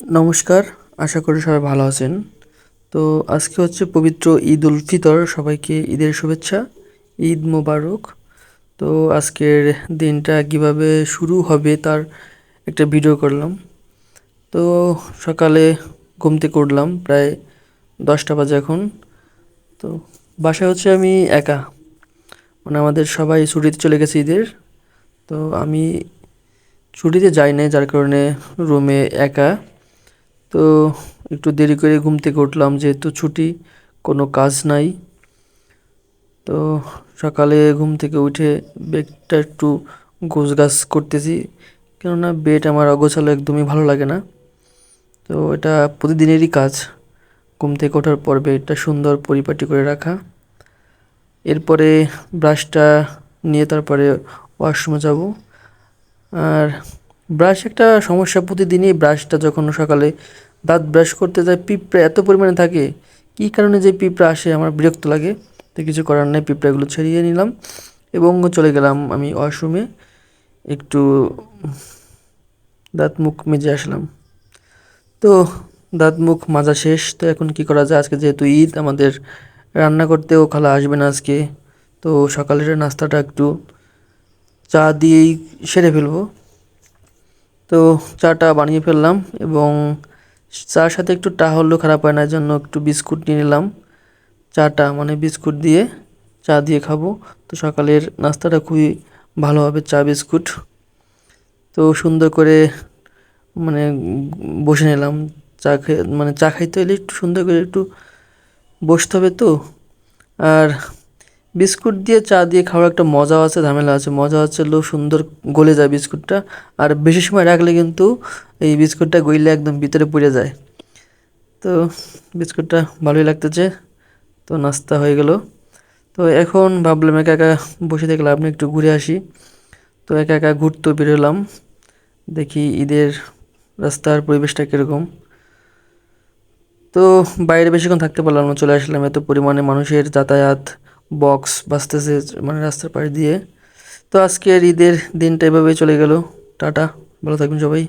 নমস্কার, আশা করি সবাই ভালো আছেন। তো আজকে হচ্ছে পবিত্র ঈদ উল ফিতর, সবাইকে ঈদের শুভেচ্ছা, ঈদ মোবারক। তো আজকের দিনটা কীভাবে শুরু হবে তার একটা ভিডিও করলাম। তো সকালে ঘুম থেকে উঠলাম, প্রায় দশটা বাজে এখন। তো বাসায় হচ্ছে আমি একা। মানে আমাদের সবাই ছুটিতে চলে গেছে ঈদের। তো আমি ছুটিতে যাই নাই, যার কারণে রুমে একা। তো একটু দেরি করে ঘুম থেকে উঠলাম, যেহেতু ছুটি, কোনো কাজ নাই। তো সকালে ঘুম থেকে উঠে বেডটা একটু গোছ গাছ করতেছি, কেননা বেড আমার অগোছালো একদমই ভালো লাগে না। তো এটা প্রতিদিনেরই কাজ, ঘুম থেকে ওঠার পর বেডটা সুন্দর পরিপাটি করে রাখা। এরপরে ব্রাশটা নিয়ে তারপরে ওয়াশরুমে যাব। আর ব্রাশ একটা সমস্যা প্রতিদিনই ব্রাশটা যখন সকালে দাঁত ব্রাশ করতে যায়, পিঁপড়া এত পরিমাণে থাকে, কী কারণে যে পিঁপড়া আসে আমার বিরক্ত লাগে। তো কিছু করার নেই, পিঁপড়াগুলো ছাড়িয়ে নিলাম এবং চলে গেলাম আমি ওয়াশরুমে একটু দাঁত মুখ মেজে আসলাম। তো দাঁত মুখ মাজা শেষ, তো এখন কি করা যায়? আজকে যেহেতু ঈদ, আমাদের রান্না করতেও খালা আসবে না আজকে। তো সকালের নাস্তাটা একটু চা দিয়েই সেরে ফেলব। তো চাটা বানিয়ে ফেললাম এবং চার সাথে একটু টা হলেও খারাপ হয় না জন্য একটু বিস্কুট নিয়ে নিলাম। চাটা মানে বিস্কুট দিয়ে চা দিয়ে খাব। তো সকালের নাস্তাটা খুবই ভালো হবে, চা বিস্কুট। তো সুন্দর করে মানে বসে নিলাম। চা খেয়ে মানে চা খাইতে হলে একটু সুন্দর করে একটু বসতে হবে তো। আর বিস্কুট দিয়ে চা দিয়ে খাওয়ার একটা মজাও আছে, ঝামেলা আছে। মজা হচ্ছে লো সুন্দর গলে যায় বিস্কুটটা। আর বেশি সময় রাখলে কিন্তু এই বিস্কুটটা গইলে একদম ভিতরে পড়ে যায়। তো বিস্কুটটা ভালোই লাগতেছে। তো নাস্তা হয়ে গেল। তো এখন ভাবলাম একা একা বসে দেখলাম আপনি একটু ঘুরে আসি। তো একা একা ঘুরতে বেরোলাম দেখি ঈদের রাস্তার পরিবেশটা কীরকম। তো বাইরে বেশিক্ষণ থাকতে পারলাম না, চলে আসলাম। এত পরিমাণে মানুষের যাতায়াত বক্স বাজতেছে মানে রাস্তার পাশ দিয়ে। তো আজকের ঈদের দিনটা এভাবেই চলে গেল। টাটা, ভালো থাকবেন সবাই।